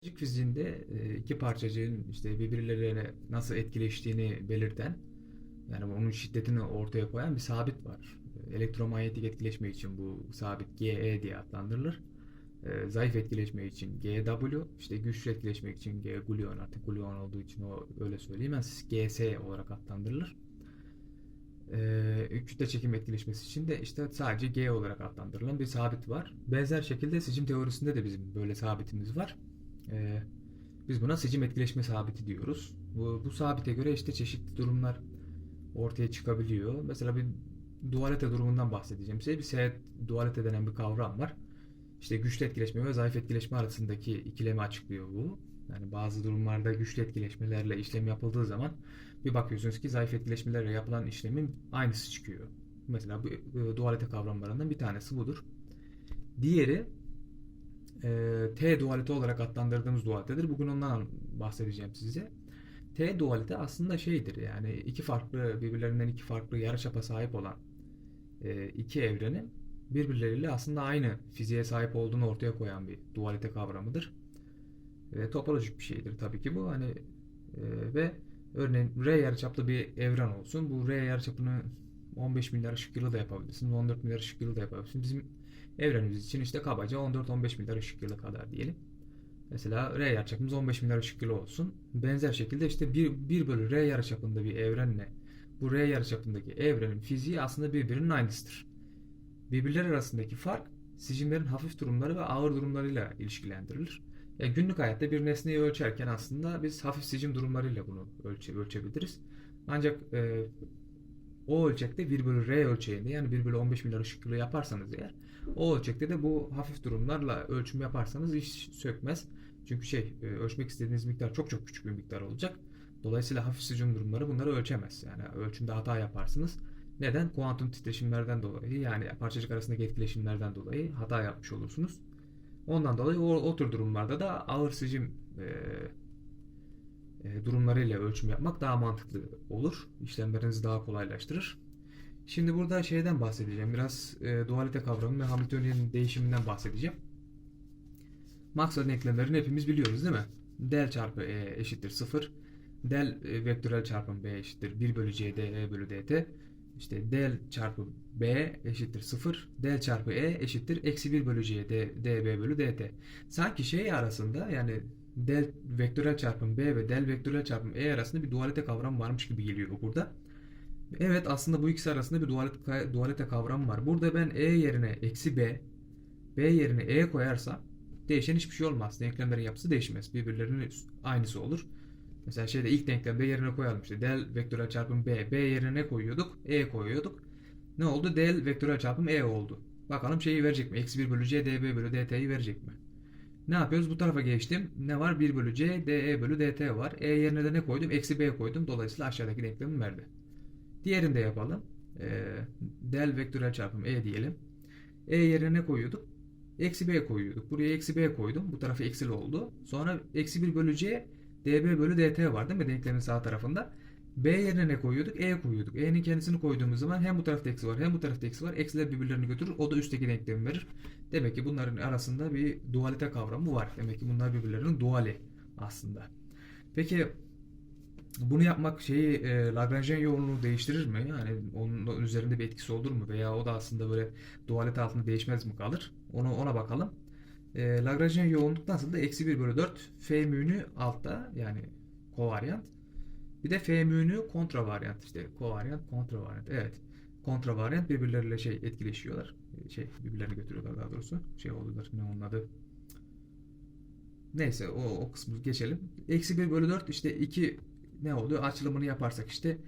Fizik fiziğinde iki parçacığın işte birbirleriyle nasıl etkileştiğini belirten yani onun şiddetini ortaya koyan bir sabit var. Elektromanyetik etkileşme için bu sabit GE diye adlandırılır. Zayıf etkileşme için GW, işte güçlü etkileşme için G gluon artık gluon olduğu için o öyle söyleyeyim. Yani GS olarak adlandırılır. E, kütle çekim etkileşmesi için de işte sadece G olarak adlandırılan bir sabit var. Benzer şekilde sicim teorisinde de bizim böyle sabitimiz var. Ee, biz buna sicim etkileşme sabiti diyoruz. Bu, bu sabite göre işte çeşitli durumlar ortaya çıkabiliyor. Mesela bir dualite durumundan bahsedeceğim size. Bir seyahat dualite denen bir kavram var. İşte güçlü etkileşme ve zayıf etkileşme arasındaki ikilemi açıklıyor bu. Yani bazı durumlarda güçlü etkileşmelerle işlem yapıldığı zaman bir bakıyorsunuz ki zayıf etkileşmelerle yapılan işlemin aynısı çıkıyor. Mesela bu e, dualite kavramlarından bir tanesi budur. Diğeri e, T dualite olarak adlandırdığımız dualitedir. Bugün ondan bahsedeceğim size. T dualite aslında şeydir yani iki farklı birbirlerinden iki farklı yarıçapa sahip olan e, iki evrenin birbirleriyle aslında aynı fiziğe sahip olduğunu ortaya koyan bir dualite kavramıdır. E, topolojik bir şeydir tabii ki bu. Hani e, ve örneğin R yarıçaplı bir evren olsun. Bu R yarıçapını 15 milyar ışık yılı da yapabilirsiniz. 14 milyar ışık yılı da yapabilirsiniz. Bizim evrenimiz için işte kabaca 14-15 milyar ışık yılı kadar diyelim. Mesela R yarıçapımız 15 milyar ışık yılı olsun. Benzer şekilde işte 1, 1 bölü R yarıçapında bir evrenle bu R yarıçapındaki evrenin fiziği aslında birbirinin aynısıdır. Birbirleri arasındaki fark sicimlerin hafif durumları ve ağır durumlarıyla ilişkilendirilir. Ya günlük hayatta bir nesneyi ölçerken aslında biz hafif sicim durumlarıyla bunu ölçe, ölçebiliriz. Ancak e, o ölçekte 1 bölü R ölçeğinde yani 1 bölü 15 milyar ışık yılı yaparsanız eğer o ölçekte de bu hafif durumlarla ölçüm yaparsanız hiç sökmez. Çünkü şey e, ölçmek istediğiniz miktar çok çok küçük bir miktar olacak. Dolayısıyla hafif sicim durumları bunları ölçemez. Yani ölçümde hata yaparsınız. Neden? Kuantum titreşimlerden dolayı yani parçacık arasındaki etkileşimlerden dolayı hata yapmış olursunuz. Ondan dolayı o, o tür durumlarda da ağır sicim e, e, durumlarıyla ölçüm yapmak daha mantıklı olur. İşlemlerinizi daha kolaylaştırır. Şimdi burada şeyden bahsedeceğim. Biraz e, dualite kavramı ve Hamiltonian değişiminden bahsedeceğim. Maxwell denklemlerini hepimiz biliyoruz değil mi? Del çarpı E eşittir 0. Del e, vektörel çarpım B eşittir 1 bölü C d E bölü dt. İşte del çarpı B eşittir 0. Del çarpı E eşittir eksi 1 bölü C d, dB bölü dt. Sanki şey arasında yani del vektörel çarpım B ve del vektörel çarpım E arasında bir dualite kavramı varmış gibi geliyor burada. Evet aslında bu ikisi arasında bir dualite, dualite kavramı var. Burada ben E yerine eksi B, B yerine E koyarsam değişen hiçbir şey olmaz. Denklemlerin yapısı değişmez. Birbirlerinin aynısı olur. Mesela şeyde ilk denklemde yerine koyalım işte del vektörel çarpım B. B yerine ne koyuyorduk? E koyuyorduk. Ne oldu? Del vektörel çarpım E oldu. Bakalım şeyi verecek mi? Eksi 1 bölü C dB bölü dt'yi verecek mi? Ne yapıyoruz? Bu tarafa geçtim. Ne var? 1 bölü C dE bölü dt var. E yerine de ne koydum? Eksi B koydum. Dolayısıyla aşağıdaki denklemi verdi. Diğerini de yapalım. E, del vektörel çarpım E diyelim. E yerine ne koyuyorduk? Eksi B koyuyorduk. Buraya eksi B koydum. Bu tarafı eksili oldu. Sonra eksi 1 bölü C dB bölü dt var değil mi? Denklemin sağ tarafında. B yerine ne koyuyorduk? E koyuyorduk. E'nin kendisini koyduğumuz zaman hem bu tarafta eksi var hem bu tarafta eksi var. Eksiler birbirlerini götürür. O da üstteki denklemi verir. Demek ki bunların arasında bir dualite kavramı var. Demek ki bunlar birbirlerinin duali aslında. Peki bunu yapmak şeyi e, Lagrangian yoğunluğunu değiştirir mi? Yani onun üzerinde bir etkisi olur mu? Veya o da aslında böyle dualite altında değişmez mi kalır? Onu ona bakalım. E, Lagrangian yoğunluk nasıl eksi 1 bölü 4 f mü'nü altta yani kovaryant. Bir de f mü'nü kontravaryant işte kovaryant kontravaryant. Evet. Kontravaryant birbirleriyle şey etkileşiyorlar. Şey birbirlerini götürüyorlar daha doğrusu. Şey oluyorlar ne onun adı. Neyse o, o kısmı geçelim. Eksi 1 bölü 4 işte 2 ne oluyor? Açılımını yaparsak işte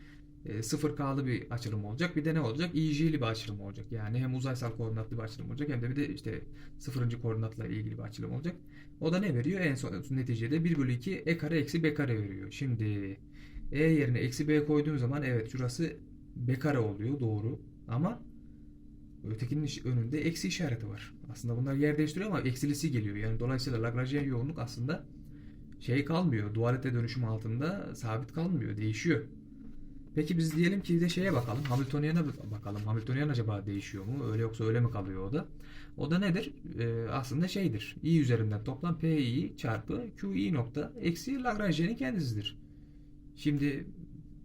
e, 0K'lı bir açılım olacak. Bir de ne olacak? IJ'li bir açılım olacak. Yani hem uzaysal koordinatlı bir açılım olacak hem de bir de işte sıfırıncı koordinatla ilgili bir açılım olacak. O da ne veriyor? En son neticede 1 bölü 2 E kare eksi B kare veriyor. Şimdi E yerine eksi B koyduğum zaman evet şurası B kare oluyor. Doğru. Ama ötekinin önünde eksi işareti var. Aslında bunlar yer değiştiriyor ama eksilisi geliyor. Yani dolayısıyla Lagrangian yoğunluk aslında şey kalmıyor. Dualite dönüşüm altında sabit kalmıyor. Değişiyor. Peki biz diyelim ki de şeye bakalım. Hamiltonian'a bakalım. Hamiltonian acaba değişiyor mu? Öyle yoksa öyle mi kalıyor o da? O da nedir? Ee, aslında şeydir. i üzerinden toplam pi çarpı qi nokta eksi Lagrange'nin kendisidir. Şimdi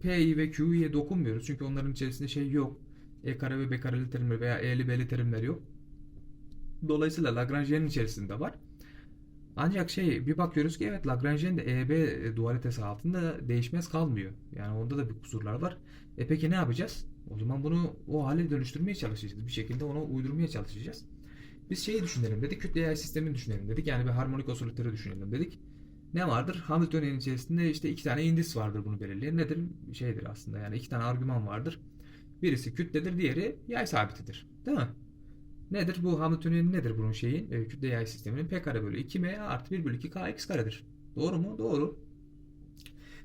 pi ve q'ye dokunmuyoruz. Çünkü onların içerisinde şey yok. E kare ve b kareli terimler veya e'li b'li terimler yok. Dolayısıyla Lagrange'nin içerisinde var. Ancak şey bir bakıyoruz ki evet Lagrange'nin de EB dualitesi altında değişmez kalmıyor. Yani onda da bir kusurlar var. E peki ne yapacağız? O zaman bunu o hale dönüştürmeye çalışacağız. Bir şekilde onu uydurmaya çalışacağız. Biz şeyi düşünelim dedik. Kütle yay sistemini düşünelim dedik. Yani bir harmonik osilatörü düşünelim dedik. Ne vardır? Hamiltonian içerisinde işte iki tane indis vardır bunu belirleyen. Nedir? Şeydir aslında yani iki tane argüman vardır. Birisi kütledir, diğeri yay sabitidir. Değil mi? Nedir? Bu Hamiltonian nedir bunun şeyin? E, kütle yay sisteminin p kare bölü 2m artı 1 bölü 2 k x karedir. Doğru mu? Doğru.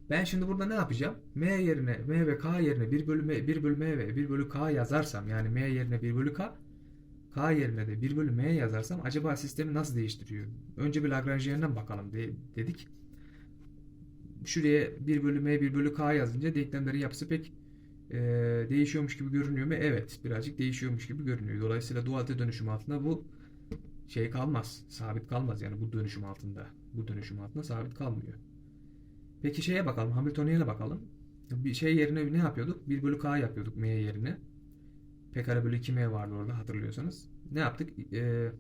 Ben şimdi burada ne yapacağım? m yerine m ve k yerine 1 bölü m, 1 bölü m ve 1 bölü k yazarsam yani m yerine 1 bölü k k yerine de 1 bölü m yazarsam acaba sistemi nasıl değiştiriyor? Önce bir Lagrangian'dan bakalım de, dedik. Şuraya 1 bölü m 1 bölü k yazınca denklemlerin yapısı pek e, değişiyormuş gibi görünüyor mu? Evet, birazcık değişiyormuş gibi görünüyor. Dolayısıyla dualite dönüşüm altında bu şey kalmaz, sabit kalmaz yani bu dönüşüm altında. Bu dönüşüm altında sabit kalmıyor. Peki şeye bakalım, Hamiltonian'a bakalım. Bir şey yerine ne yapıyorduk? 1 bölü k yapıyorduk m yerine. P kare bölü 2m vardı orada hatırlıyorsanız. Ne yaptık? E,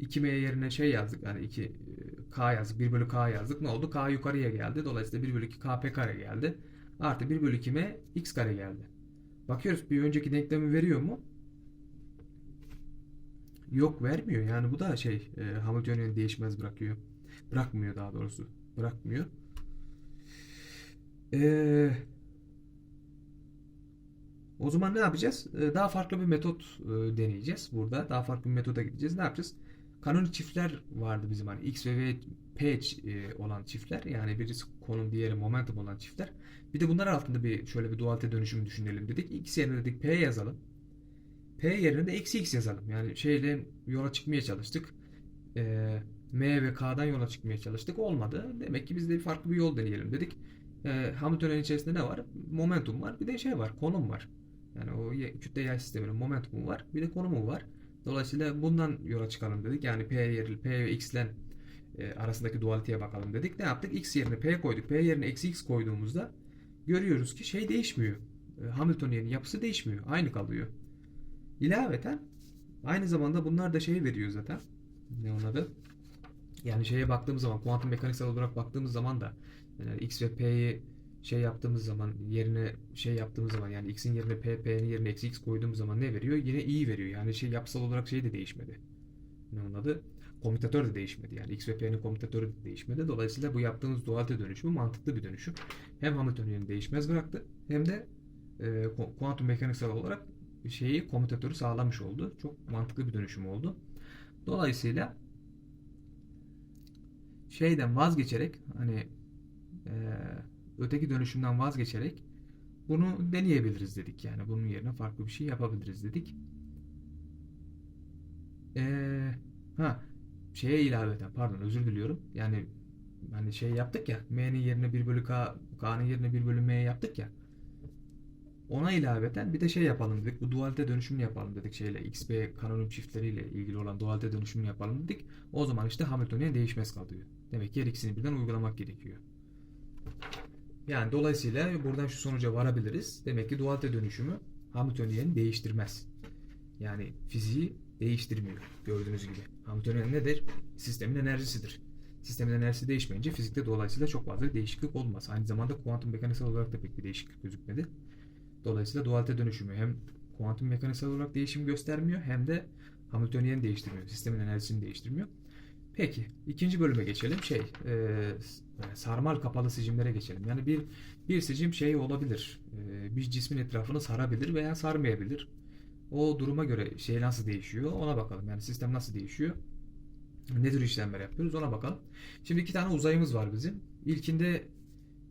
2m yerine şey yazdık yani 2 e, k yazdık 1 bölü k yazdık ne oldu k yukarıya geldi dolayısıyla 1 bölü 2 k p kare geldi artı 1 bölü 2m x kare geldi bakıyoruz bir önceki denklemi veriyor mu yok vermiyor yani bu da şey e, Hamiltonian değişmez bırakıyor bırakmıyor daha doğrusu bırakmıyor eee o zaman ne yapacağız? Ee, Daha farklı bir metot e, deneyeceğiz burada. Daha farklı bir metoda gideceğiz. Ne yapacağız? Kanonik çiftler vardı bizim hani X ve V P e, olan çiftler. Yani birisi konum diğeri momentum olan çiftler. Bir de bunlar altında bir şöyle bir dualite dönüşümü düşünelim dedik. X yerine dedik P yazalım. P yerine de eksi X yazalım. Yani şeyle yola çıkmaya çalıştık. Ee, M ve K'dan yola çıkmaya çalıştık. Olmadı. Demek ki biz de farklı bir yol deneyelim dedik. Ee, Hamilton'un içerisinde ne var? Momentum var. Bir de şey var. Konum var. Yani o kütle yay sisteminin momentumu var. Bir de konumu var. Dolayısıyla bundan yola çıkalım dedik. Yani P yerine P ve X ile e, arasındaki dualiteye bakalım dedik. Ne yaptık? X yerine P koyduk. P yerine eksi X koyduğumuzda görüyoruz ki şey değişmiyor. E, Hamiltonian'ın yapısı değişmiyor. Aynı kalıyor. İlaveten aynı zamanda bunlar da şey veriyor zaten. Ne onun adı? Yani şeye baktığımız zaman kuantum mekaniksel olarak baktığımız zaman da yani X ve P'yi şey yaptığımız zaman yerine şey yaptığımız zaman yani x'in yerine p, p'nin yerine eksi x koyduğumuz zaman ne veriyor? Yine i veriyor. Yani şey yapısal olarak şey de değişmedi. Ne onun adı? Komutatör de değişmedi. Yani x ve p'nin komutatörü de değişmedi. Dolayısıyla bu yaptığımız dualite dönüşümü mantıklı bir dönüşüm. Hem Hamiltonian'ı değişmez bıraktı hem de e, kuantum mekaniksel olarak şeyi komutatörü sağlamış oldu. Çok mantıklı bir dönüşüm oldu. Dolayısıyla şeyden vazgeçerek hani eee öteki dönüşümden vazgeçerek bunu deneyebiliriz dedik. Yani bunun yerine farklı bir şey yapabiliriz dedik. Ee, ha şeye ilaveten pardon özür diliyorum. Yani hani şey yaptık ya m'nin yerine 1 bölü k k'nın yerine 1 bölü m yaptık ya ona ilaveten bir de şey yapalım dedik. Bu dualite dönüşümünü yapalım dedik şeyle. XB kanonik çiftleriyle ilgili olan dualite dönüşümünü yapalım dedik. O zaman işte Hamiltonian değişmez kalıyor. Demek ki her ikisini birden uygulamak gerekiyor. Yani dolayısıyla buradan şu sonuca varabiliriz. Demek ki dualite dönüşümü Hamiltonian'ı değiştirmez. Yani fiziği değiştirmiyor. Gördüğünüz gibi. Hamiltonian nedir? Sistemin enerjisidir. Sistemin enerjisi değişmeyince fizikte dolayısıyla çok fazla değişiklik olmaz. Aynı zamanda kuantum mekaniksel olarak da pek bir değişiklik gözükmedi. Dolayısıyla dualite dönüşümü hem kuantum mekaniksel olarak değişim göstermiyor hem de Hamiltonian'ı değiştirmiyor. Sistemin enerjisini değiştirmiyor. Peki ikinci bölüme geçelim. Şey e, sarmal kapalı sicimlere geçelim. Yani bir bir sicim şey olabilir. E, bir cismin etrafını sarabilir veya sarmayabilir. O duruma göre şey nasıl değişiyor ona bakalım. Yani sistem nasıl değişiyor. Ne tür işlemler yapıyoruz ona bakalım. Şimdi iki tane uzayımız var bizim. İlkinde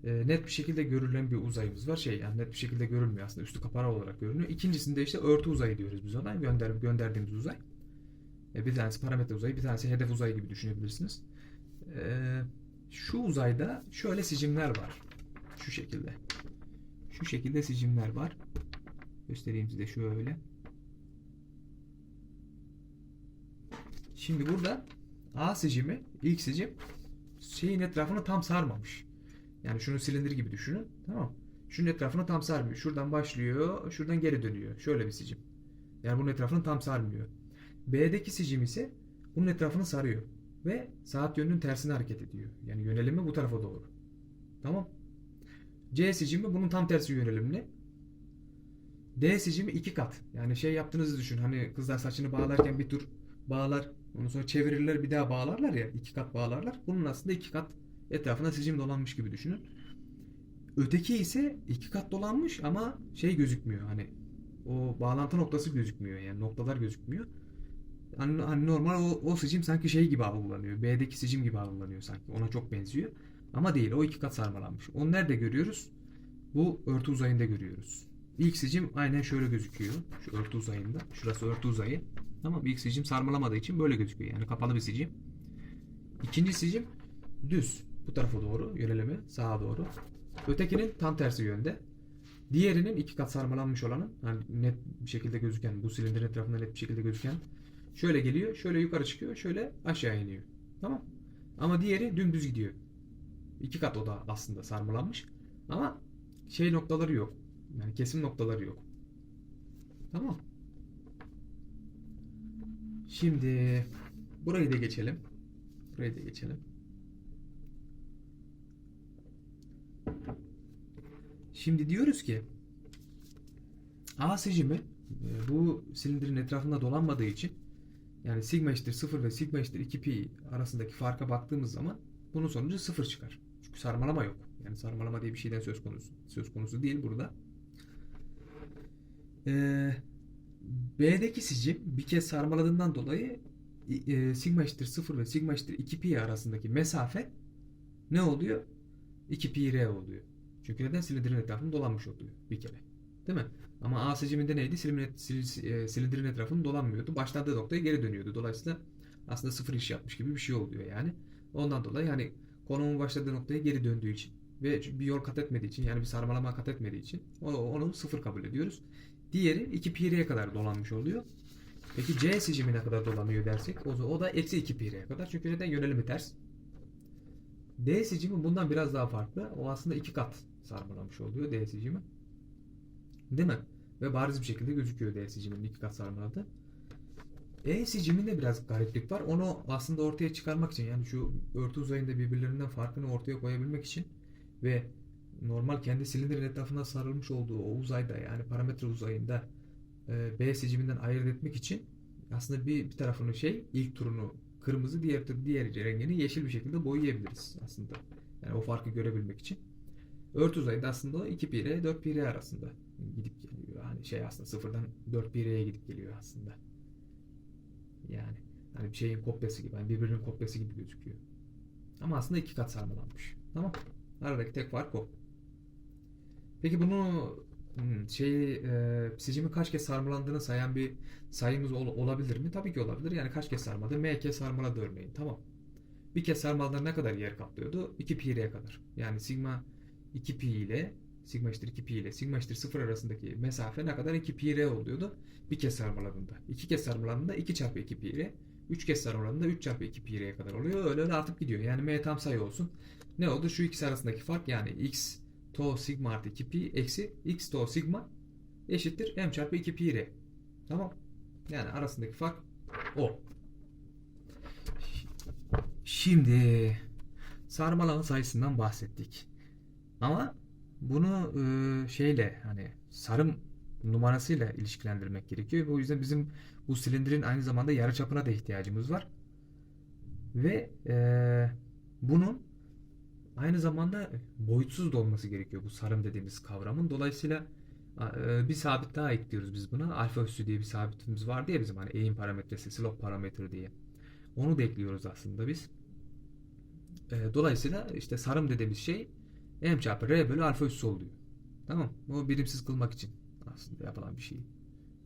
e, net bir şekilde görülen bir uzayımız var. Şey yani net bir şekilde görülmüyor aslında. Üstü kapalı olarak görünüyor. İkincisinde işte örtü uzayı diyoruz biz ona. Gönder, gönderdiğimiz uzay. E, bir tanesi parametre uzayı, bir tanesi hedef uzayı gibi düşünebilirsiniz. E, şu uzayda şöyle sicimler var. Şu şekilde. Şu şekilde sicimler var. Göstereyim size şöyle. Şimdi burada A sicimi, ilk sicim şeyin etrafını tam sarmamış. Yani şunu silindir gibi düşünün. Tamam? Şunun etrafını tam sarmıyor. Şuradan başlıyor, şuradan geri dönüyor. Şöyle bir sicim. Yani bunun etrafını tam sarmıyor. B'deki sicim ise bunun etrafını sarıyor. Ve saat yönünün tersine hareket ediyor. Yani yönelimi bu tarafa doğru. Tamam. C sicimi bunun tam tersi yönelimli. D sicimi iki kat. Yani şey yaptığınızı düşün. Hani kızlar saçını bağlarken bir tur bağlar. Ondan sonra çevirirler bir daha bağlarlar ya. iki kat bağlarlar. Bunun aslında iki kat etrafına sicim dolanmış gibi düşünün. Öteki ise iki kat dolanmış ama şey gözükmüyor. Hani o bağlantı noktası gözükmüyor. Yani noktalar gözükmüyor. Hani, hani normal o, o sicim sanki şey gibi algılanıyor. B'deki sicim gibi algılanıyor sanki. Ona çok benziyor. Ama değil. O iki kat sarmalanmış. Onu nerede görüyoruz? Bu örtü uzayında görüyoruz. İlk sicim aynen şöyle gözüküyor. Şu örtü uzayında. Şurası örtü uzayı. Tamam ilk sicim sarmalamadığı için böyle gözüküyor. Yani kapalı bir sicim. İkinci sicim düz. Bu tarafa doğru yönelimi sağa doğru. Ötekinin tam tersi yönde. Diğerinin iki kat sarmalanmış olanın hani net bir şekilde gözüken bu silindirin etrafında net bir şekilde gözüken şöyle geliyor, şöyle yukarı çıkıyor, şöyle aşağı iniyor. Tamam? Ama diğeri dümdüz gidiyor. İki kat o da aslında sarmalanmış. Ama şey noktaları yok. Yani kesim noktaları yok. Tamam. Şimdi burayı da geçelim. Burayı da geçelim. Şimdi diyoruz ki A sicimi e, bu silindirin etrafında dolanmadığı için yani sigma eşittir 0 ve sigma eşittir 2 pi arasındaki farka baktığımız zaman bunun sonucu 0 çıkar. Çünkü sarmalama yok. Yani sarmalama diye bir şeyden söz konusu söz konusu değil burada. Ee, B'deki sicim bir kez sarmaladığından dolayı e, sigma eşittir 0 ve sigma eşittir 2 pi arasındaki mesafe ne oluyor? 2 pi r oluyor. Çünkü neden? Silindirin etrafını dolanmış oluyor bir kere. Değil mi? Ama A siciminde neydi? E, silindirin etrafını dolanmıyordu. Başladığı noktaya geri dönüyordu. Dolayısıyla aslında sıfır iş yapmış gibi bir şey oluyor yani. Ondan dolayı yani konumun başladığı noktaya geri döndüğü için ve bir yol kat etmediği için yani bir sarmalama kat etmediği için o- onu sıfır kabul ediyoruz. Diğeri 2 pi r'ye kadar dolanmış oluyor. Peki C sicimi ne kadar dolanıyor dersek o, o da eksi 2 pi r'ye kadar. Çünkü neden? Yönelimi ters. D sicimi bundan biraz daha farklı. O aslında iki kat sarmalamış oluyor D sicimi. Değil mi? Ve bariz bir şekilde gözüküyor D siciminin iki kat sarmaladı. E siciminde biraz gariplik var. Onu aslında ortaya çıkarmak için yani şu örtü uzayında birbirlerinden farkını ortaya koyabilmek için ve normal kendi silindirin etrafına sarılmış olduğu o uzayda yani parametre uzayında e, B siciminden ayırt etmek için aslında bir, bir tarafını şey ilk turunu kırmızı diğer diğer rengini yeşil bir şekilde boyayabiliriz aslında. Yani o farkı görebilmek için. Örtü uzayında aslında 2 pi r 4 pi arasında gidip geliyor. Hani şey aslında sıfırdan 4 pi gidip geliyor aslında. Yani hani bir şeyin kopyası gibi, yani birbirinin kopyası gibi gözüküyor. Ama aslında iki kat sarmalanmış. Tamam. Aradaki tek fark o. Peki bunu hmm, şey e, sicimi kaç kez sarmalandığını sayan bir sayımız ol- olabilir mi? Tabii ki olabilir. Yani kaç kez sarmadı? M kez sarmaladı örneğin. Tamam. Bir kez sarmaladığında ne kadar yer kaplıyordu? 2 pi r'ye kadar. Yani sigma 2 pi ile sigma eşittir 2 pi ile sigma eşittir 0 arasındaki mesafe ne kadar? 2 pi r oluyordu bir kez sarmaladığında. 2 kez sarmaladığında 2 çarpı 2 pi r. 3 kez sarmaladığında 3 çarpı 2 pi r'ye kadar oluyor. Öyle öyle artıp gidiyor. Yani m tam sayı olsun. Ne oldu? Şu ikisi arasındaki fark yani x to sigma artı 2 pi eksi x to sigma eşittir m çarpı 2 pi r. Tamam. Yani arasındaki fark o. Şimdi sarmalama sayısından bahsettik. Ama bunu e, şeyle hani sarım numarasıyla ilişkilendirmek gerekiyor. O yüzden bizim bu silindirin aynı zamanda yarıçapına da ihtiyacımız var. Ve e, bunun aynı zamanda boyutsuz da olması gerekiyor bu sarım dediğimiz kavramın. Dolayısıyla e, bir sabit daha ekliyoruz biz buna. Alfa üssü diye bir sabitimiz var diye bizim hani eğim parametresi, slope parametre diye. Onu da ekliyoruz aslında biz. E, dolayısıyla işte sarım dediğimiz şey m çarpı r bölü alfa üssü oluyor. Tamam. O birimsiz kılmak için aslında yapılan bir şey.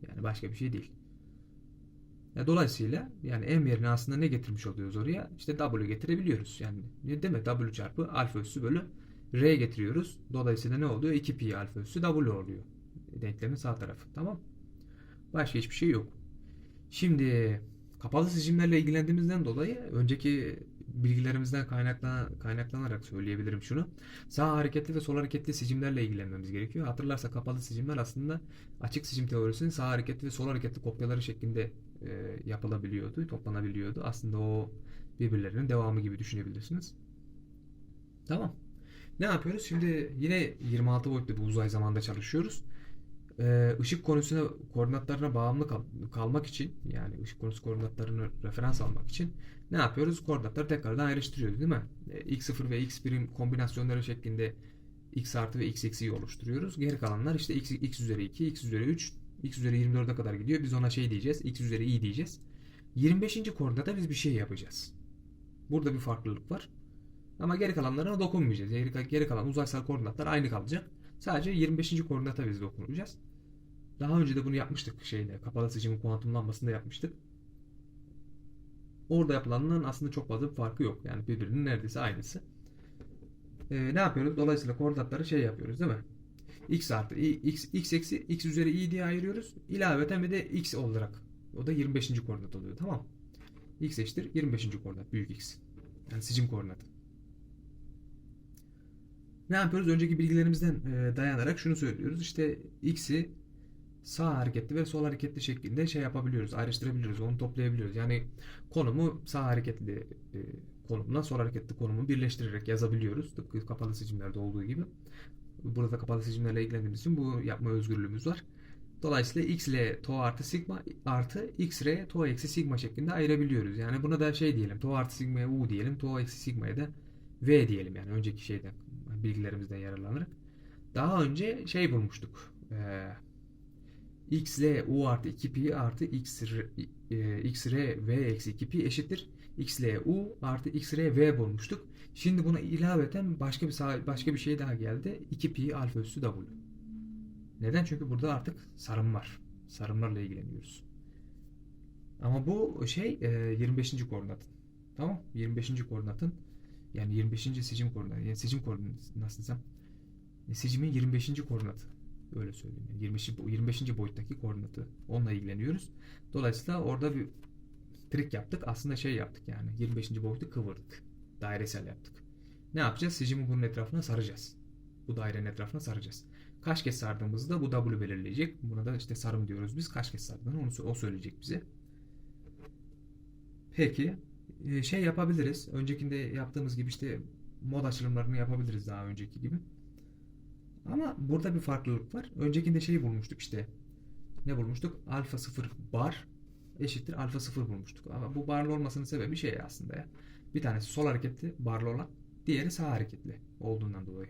Yani başka bir şey değil. Dolayısıyla yani m yerine aslında ne getirmiş oluyoruz oraya? İşte w getirebiliyoruz. Yani ne demek w çarpı alfa üssü bölü R getiriyoruz. Dolayısıyla ne oluyor? 2 pi alfa üssü W oluyor. Denklemin sağ tarafı. Tamam. Başka hiçbir şey yok. Şimdi kapalı seçimlerle ilgilendiğimizden dolayı önceki bilgilerimizden kaynaklanan, kaynaklanarak söyleyebilirim şunu. Sağ hareketli ve sol hareketli seçimlerle ilgilenmemiz gerekiyor. Hatırlarsa kapalı seçimler aslında açık seçim teorisinin sağ hareketli ve sol hareketli kopyaları şeklinde e, yapılabiliyordu, toplanabiliyordu. Aslında o birbirlerinin devamı gibi düşünebilirsiniz. Tamam. Ne yapıyoruz? Şimdi yine 26 boyutlu bir uzay zamanda çalışıyoruz. Ee, ışık konusuna koordinatlarına bağımlı kal- kalmak için yani ışık konusu koordinatlarını referans almak için ne yapıyoruz? Koordinatları tekrardan ayrıştırıyoruz değil mi? Ee, x0 ve x birim kombinasyonları şeklinde x artı ve x eksiği oluşturuyoruz. Geri kalanlar işte x, x üzeri 2, x üzeri 3, x üzeri 24'e kadar gidiyor. Biz ona şey diyeceğiz. x üzeri i diyeceğiz. 25. koordinata biz bir şey yapacağız. Burada bir farklılık var. Ama geri kalanlarına dokunmayacağız. Geri, geri kalan uzaysal koordinatlar aynı kalacak. Sadece 25. koordinata biz dokunacağız. Daha önce de bunu yapmıştık şeyde. Kapalı seçimin kuantumlanmasında yapmıştık. Orada yapılanların aslında çok fazla bir farkı yok. Yani birbirinin neredeyse aynısı. Ee, ne yapıyoruz? Dolayısıyla koordinatları şey yapıyoruz değil mi? X artı x, x eksi x üzeri i diye ayırıyoruz. İlaveten bir de x olarak. O da 25. koordinat oluyor. Tamam x eşittir 25. koordinat. Büyük x. Yani sicim koordinatı. Ne yapıyoruz? Önceki bilgilerimizden e, dayanarak şunu söylüyoruz. İşte x'i sağ hareketli ve sol hareketli şeklinde şey yapabiliyoruz, ayrıştırabiliyoruz, onu toplayabiliyoruz. Yani konumu sağ hareketli e, konumla sol hareketli konumu birleştirerek yazabiliyoruz. Tıpkı kapalı seçimlerde olduğu gibi. Burada kapalı seçimlerle ilgilendiğimiz için bu yapma özgürlüğümüz var. Dolayısıyla x ile to artı sigma artı x re to eksi sigma şeklinde ayırabiliyoruz. Yani buna da şey diyelim. To artı sigmaya u diyelim. To eksi sigmaya da v diyelim. Yani önceki şeyden bilgilerimizden yararlanarak. Daha önce şey bulmuştuk. Ee, x u artı 2 pi artı x, e, v eksi 2 pi eşittir. x u artı x v bulmuştuk. Şimdi buna ilaveten başka bir başka bir şey daha geldi. 2 pi alfa üssü w. Neden? Çünkü burada artık sarım var. Sarımlarla ilgileniyoruz. Ama bu şey e, 25. koordinatın. Tamam? 25. koordinatın yani 25. seçim koordinatı. Yani seçim koordinatı nasıl desem? Seçimin 25. koordinatı. Öyle söyleyeyim. Yani 25. 25. boyuttaki koordinatı. Onunla ilgileniyoruz. Dolayısıyla orada bir trik yaptık. Aslında şey yaptık yani. 25. boyutu kıvırdık. Dairesel yaptık. Ne yapacağız? Sicimi bunun etrafına saracağız. Bu dairenin etrafına saracağız. Kaç kez sardığımızda bu W belirleyecek. Buna da işte sarım diyoruz biz. Kaç kez sardığını onu o söyleyecek bize. Peki şey yapabiliriz. Öncekinde yaptığımız gibi işte mod açılımlarını yapabiliriz daha önceki gibi. Ama burada bir farklılık var. Öncekinde şeyi bulmuştuk işte. Ne bulmuştuk? Alfa 0 bar eşittir alfa 0 bulmuştuk. Ama bu barlı olmasının sebebi şey aslında ya. Bir tanesi sol hareketli barlı olan, diğeri sağ hareketli olduğundan dolayı.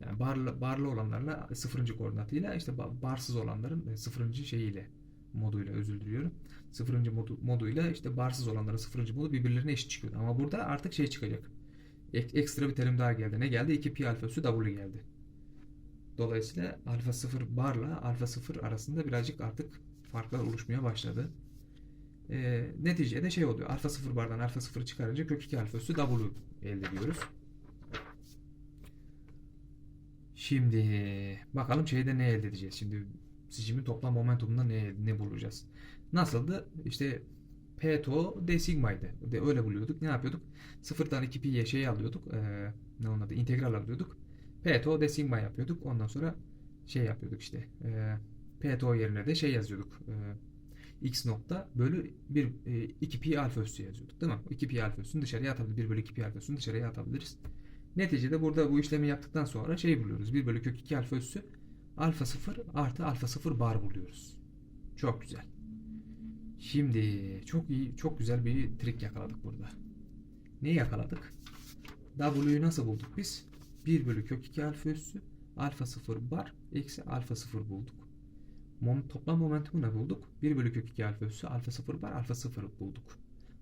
Yani barlı, barlı olanlarla sıfırıncı koordinatıyla işte barsız olanların sıfırıncı şeyiyle moduyla özür diliyorum. Sıfırıncı modu, moduyla işte barsız olanların sıfırıncı modu birbirlerine eşit çıkıyordu. Ama burada artık şey çıkacak. Ek, ekstra bir terim daha geldi. Ne geldi? 2 pi alfa üssü W geldi. Dolayısıyla alfa 0 barla alfa 0 arasında birazcık artık farklar oluşmaya başladı. E, neticede şey oluyor. Alfa 0 bardan alfa 0 çıkarınca kök 2 alfa üssü W elde ediyoruz. Şimdi bakalım şeyde ne elde edeceğiz. Şimdi sicimin toplam momentumunda ne, ne bulacağız? Nasıldı? İşte P to D sigma'ydı. De öyle buluyorduk. Ne yapıyorduk? Sıfırdan 2 pi'ye şey alıyorduk. E, ne onun adı? İntegral alıyorduk. P to D sigma yapıyorduk. Ondan sonra şey yapıyorduk işte. E, P to yerine de şey yazıyorduk. E, x nokta bölü 1 e, 2 pi alfa üssü yazıyorduk. Değil mi? 2 pi alfa üssünü dışarıya atabiliriz. 1 bölü 2 pi alfa üssünü dışarıya atabiliriz. Neticede burada bu işlemi yaptıktan sonra şey buluyoruz. 1 bölü kök 2 alfa üssü alfa 0 artı alfa 0 bar buluyoruz. Çok güzel. Şimdi çok iyi, çok güzel bir trik yakaladık burada. Ne yakaladık? W'yu nasıl bulduk biz? 1 bölü kök 2 alfa üssü alfa 0 bar eksi alfa 0 bulduk. Mom, toplam momentumu ne bulduk? 1 bölü kök 2 alfa üssü alfa 0 bar alfa 0 bulduk.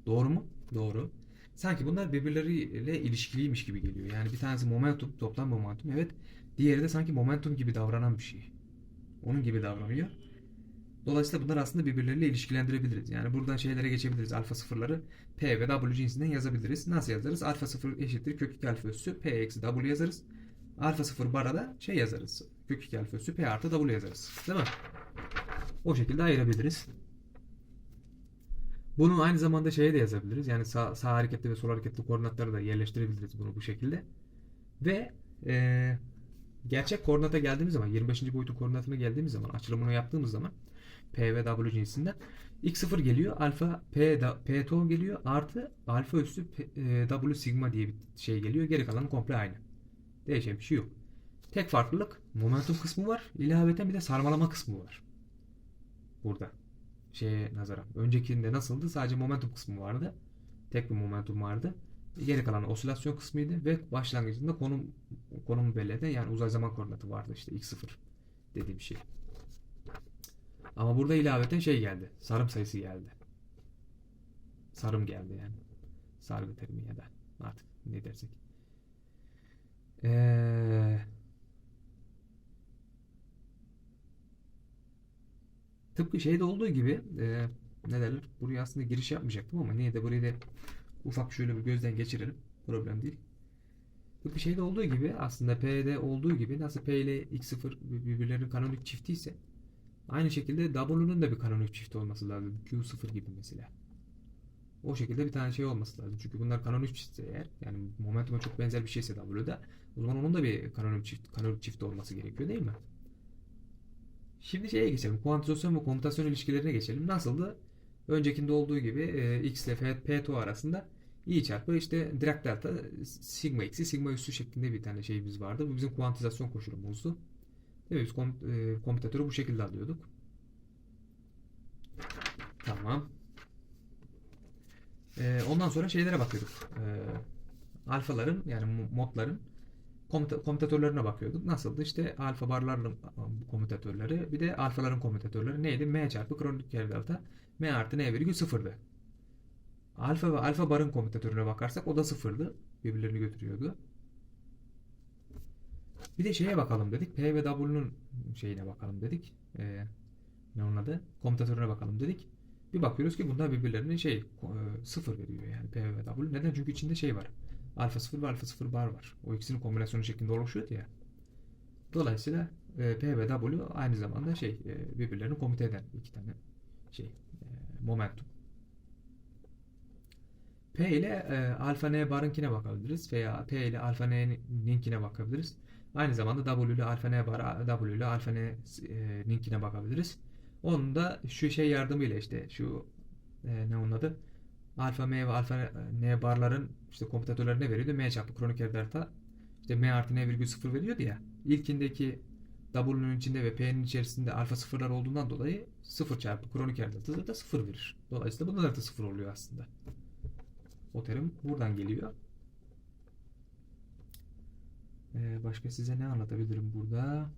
Doğru mu? Doğru. Sanki bunlar birbirleriyle ilişkiliymiş gibi geliyor. Yani bir tanesi momentum, toplam momentum. Evet. Diğeri de sanki momentum gibi davranan bir şey. Onun gibi davranıyor. Dolayısıyla bunlar aslında birbirleriyle ilişkilendirebiliriz. Yani buradan şeylere geçebiliriz. Alfa sıfırları P ve W cinsinden yazabiliriz. Nasıl yazarız? Alfa sıfır eşittir kök 2 alfa üssü P eksi W yazarız. Alfa 0 bara da şey yazarız. Kök 2 alfa üssü P artı W yazarız. Değil mi? O şekilde ayırabiliriz. Bunu aynı zamanda şeye de yazabiliriz. Yani sağ, sağ hareketli ve sol hareketli koordinatları da yerleştirebiliriz bunu bu şekilde. Ve eee, gerçek koordinata geldiğimiz zaman 25. boyutun koordinatına geldiğimiz zaman açılımını yaptığımız zaman P ve W cinsinden x0 geliyor. Alfa P, P to geliyor. Artı alfa üstü P- e, W sigma diye bir şey geliyor. Geri kalanı komple aynı. Değişen bir şey yok. Tek farklılık momentum kısmı var. İlaveten bir de sarmalama kısmı var. Burada. Şeye nazaran. Öncekinde nasıldı? Sadece momentum kısmı vardı. Tek bir momentum vardı. Geri kalan osilasyon kısmıydı ve başlangıcında konum konumu belirledi. Yani uzay zaman koordinatı vardı işte x0 dediğim şey. Ama burada ilaveten şey geldi. Sarım sayısı geldi. Sarım geldi yani. Sargı terimi ya da artık ne dersek. Ee, tıpkı şeyde olduğu gibi e, ne derler? Buraya aslında giriş yapmayacaktım ama niye de burayı da ufak şöyle bir gözden geçirelim. Problem değil. Tıpkı şeyde olduğu gibi aslında P'de olduğu gibi nasıl P ile X0 birbirlerinin kanonik çifti ise aynı şekilde W'nun da bir kanonik çifti olması lazım. Q0 gibi mesela. O şekilde bir tane şey olması lazım. Çünkü bunlar kanonik çiftse eğer yani momentuma çok benzer bir şeyse W'da o zaman onun da bir kanonik çift kanonik çifti olması gerekiyor değil mi? Şimdi şeye geçelim. Kuantizasyon ve komutasyon ilişkilerine geçelim. Nasıldı? Öncekinde olduğu gibi e, x ile P, P2 arasında i çarpı işte Dirac delta sigma x'i sigma üssü şeklinde bir tane şeyimiz vardı. Bu bizim kuantizasyon koşulumuzdu. Değil mi? Biz kom, e, komutatörü bu şekilde alıyorduk. Tamam. E, ondan sonra şeylere bakıyorduk. E, alfaların yani mo- modların komuta, komutatörlerine bakıyorduk. Nasıldı? İşte alfa barların komutatörleri bir de alfaların komutatörleri neydi? M çarpı kronik kere delta M artı N virgül sıfırdı. Alfa ve alfa barın komutatörüne bakarsak o da sıfırdı. Birbirlerini götürüyordu. Bir de şeye bakalım dedik. P ve W'nun şeyine bakalım dedik. Ee, ne onun adı? Komutatörüne bakalım dedik. Bir bakıyoruz ki bunlar birbirlerine şey e, sıfır veriyor yani P ve W. Neden? Çünkü içinde şey var. Alfa sıfır ve alfa sıfır bar var. O ikisinin kombinasyonu şeklinde oluşuyordu ya. Dolayısıyla e, P ve W aynı zamanda şey e, birbirlerini komute eden iki tane şey e, momentum. P ile e, alfa n barınkine bakabiliriz veya P ile alfa n'ninkine bakabiliriz. Aynı zamanda W ile alfa n bar, W ile alfa n e, ninkine bakabiliriz. Onun da şu şey yardımıyla işte şu e, ne onun adı? Alfa m ve alfa n barların işte komutatörlerine veriyordu. M çarpı kronik delta işte M artı N virgül sıfır veriyordu ya. İlkindeki W'nun içinde ve P'nin içerisinde alfa sıfırlar olduğundan dolayı 0 çarpı kronik delta da 0 verir. Dolayısıyla bunlar da 0 oluyor aslında. O terim buradan geliyor. Ee, başka size ne anlatabilirim burada?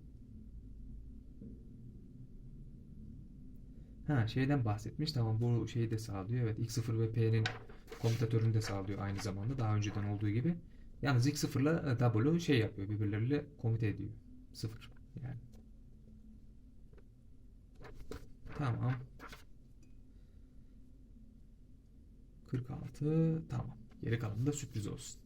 Ha şeyden bahsetmiş. Tamam bu şeyi de sağlıyor. Evet X0 ve P'nin komutatörünü de sağlıyor aynı zamanda. Daha önceden olduğu gibi. Yalnız X0 ile W şey yapıyor. Birbirleriyle komute ediyor. 0 yani. Tamam. 46 tamam. Geri kalanı da sürpriz olsun.